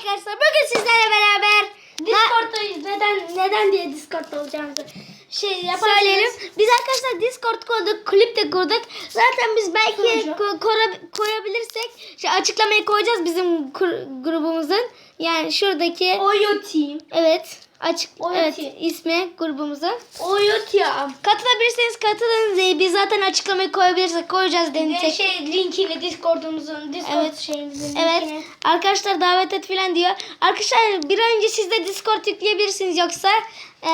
arkadaşlar. Bugün sizlerle beraber Discord'dayız. Neden neden diye Discord'da olacağımızı şey yaparsanız. söyleyelim. Biz arkadaşlar Discord kurduk, klip de kurduk. Zaten biz belki ko- kora- koyabilirsek şey açıklamayı koyacağız bizim grubumuzun. Yani şuradaki Oyo Team. evet açık O evet ismi grubumuzun. Oyo Team. Katılabilirseniz katılın. Biz zaten açıklamayı koyabilirsek koyacağız Bir de deneyecek. şey linkiyle Discord'umuzun Discord Evet. şeyimizin Evet. linkini. Arkadaşlar davet et filan diyor. Arkadaşlar bir an önce siz de Discord yükleyebilirsiniz yoksa e,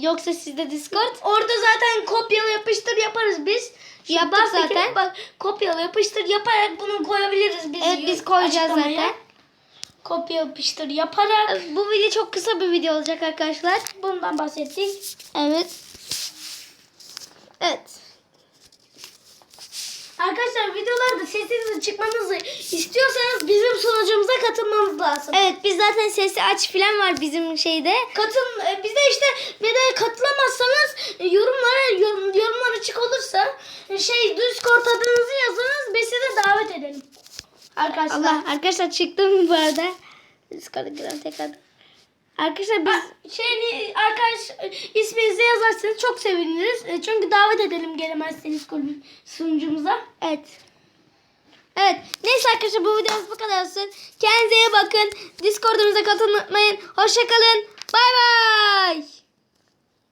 yoksa sizde Discord. Orada zaten kopyala yapıştır yaparız biz. Şu Yaptık zaten. Bak kopyala yapıştır yaparak bunu koyabiliriz biz. Evet biz koyacağız açıklamaya. zaten. Kopya yapıştır yaparak Bu video çok kısa bir video olacak arkadaşlar. bundan bahsettik. Evet. Evet. Arkadaşlar videolarda sesinizi çıkmanızı istiyorsanız bizim sunucumuza katılmanız lazım. Evet biz zaten sesi aç filan var bizim şeyde. Katıl e, bize işte ve de katılamazsanız e, yorumlara yorum, yorumlar açık olursa e, şey Discord adınızı yazınız biz edelim. Arkadaşlar. Allah arkadaşlar çıktım bu arada. Discord'a girelim tekrar. Arkadaşlar biz Ha, Şeyini arkadaş isminizi yazarsanız çok seviniriz. E, Çünkü davet edelim gelemezseniz kulübün sunucumuza. Evet. Evet. Neyse arkadaşlar bu videomuz bu kadar olsun. Kendinize iyi bakın. Discord'umuza katılmayı unutmayın. Hoşçakalın. Bay bay.